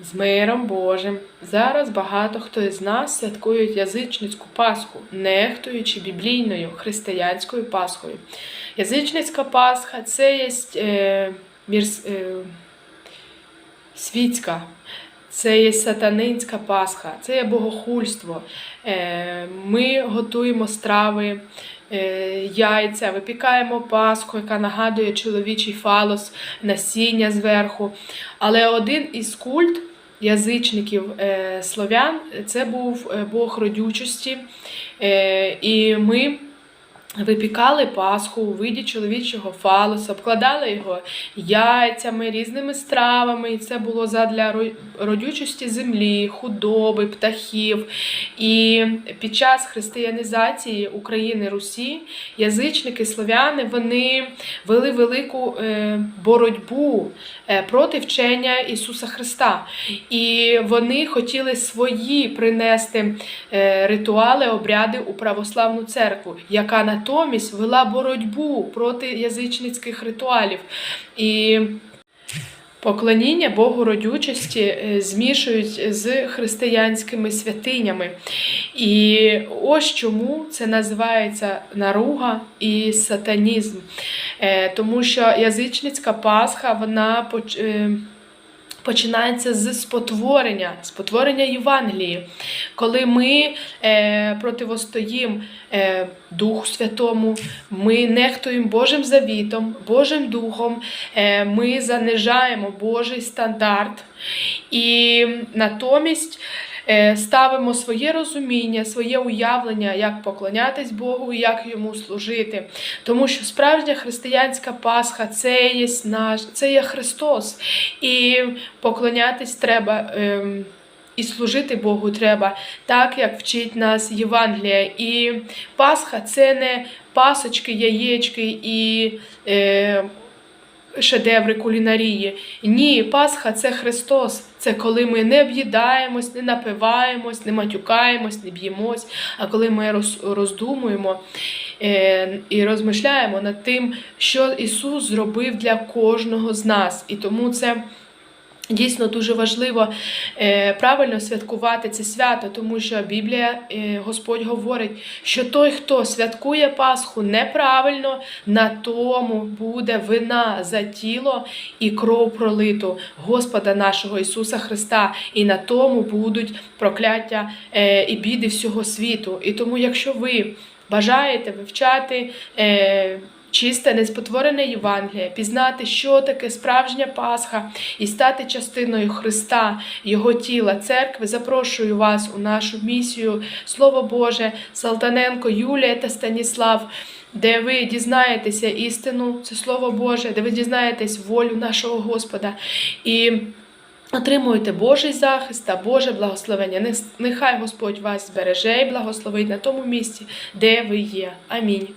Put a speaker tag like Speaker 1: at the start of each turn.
Speaker 1: З миром Божим. Зараз багато хто із нас святкують язичницьку Пасху, нехтуючи біблійною християнською Пасхою. Язичницька Пасха це є е, мірс, е, світська, це є сатанинська Пасха, це є богохульство. Е, ми готуємо страви. е, Яйця, випікаємо пасху, яка нагадує чоловічий фалос, насіння зверху. Але один із культ язичників е, слов'ян це був е, Бог родючості. Е, і ми випікали пасху у виді чоловічого фалоса, обкладали його яйцями, різними стравами. І це було задля родючості землі, худоби, птахів. І під час християнізації України Русі язичники слов'яни вони вели велику е, боротьбу е, проти вчення Ісуса Христа. І вони хотіли свої принести е, ритуали, обряди у православну церкву, яка натомість вела боротьбу проти язичницьких ритуалів. І Поклоніння Богу родючості е, змішують з християнськими святинями. І ось чому це називається наруга і сатанізм. Е, Тому що язичницька Пасха вона е, починається з спотворення, спотворення Євангелії, коли ми е, противостоїмо е, Духу Святому, ми нехтуємо Божим завітом, Божим Духом, е, ми занижаємо Божий стандарт і натомість. Е, Ставимо своє розуміння, своє уявлення, як поклонятись Богу і як йому служити. Тому що справжня християнська Пасха це є наш, це є Христос. І поклонятись треба. ем, і служити Богу треба так, як вчить нас Євангелія. І Пасха це не пасочки, яєчки і е, шедеври кулінарії. Ні, Пасха це Христос. Це коли ми не об'їдаємось, не напиваємось, не матюкаємось, не б'ємось, а коли ми роздумуємо е, і розмишляємо над тим, що Ісус зробив для кожного з нас. І тому це. Дійсно дуже важливо е, правильно святкувати це свято, тому що Біблія, е, Господь говорить, що той, хто святкує Пасху неправильно, на тому буде вина за тіло і кров пролиту Господа нашого Ісуса Христа, і на тому будуть прокляття е, і біди всього світу. І тому, якщо ви бажаєте вивчати. Чисте, неспотворене Євангеліє, пізнати, що таке справжня Пасха, і стати частиною Христа, Його тіла, церкви. Запрошую вас у нашу місію Слово Боже, Салтаненко, Юлія та Станіслав, де ви дізнаєтеся істину, це Слово Боже, де ви дізнаєтесь волю нашого Господа. І Отримуєте Божий захист та Боже благословення. Нехай Господь вас збереже і благословить на тому місці, де ви є. Амінь.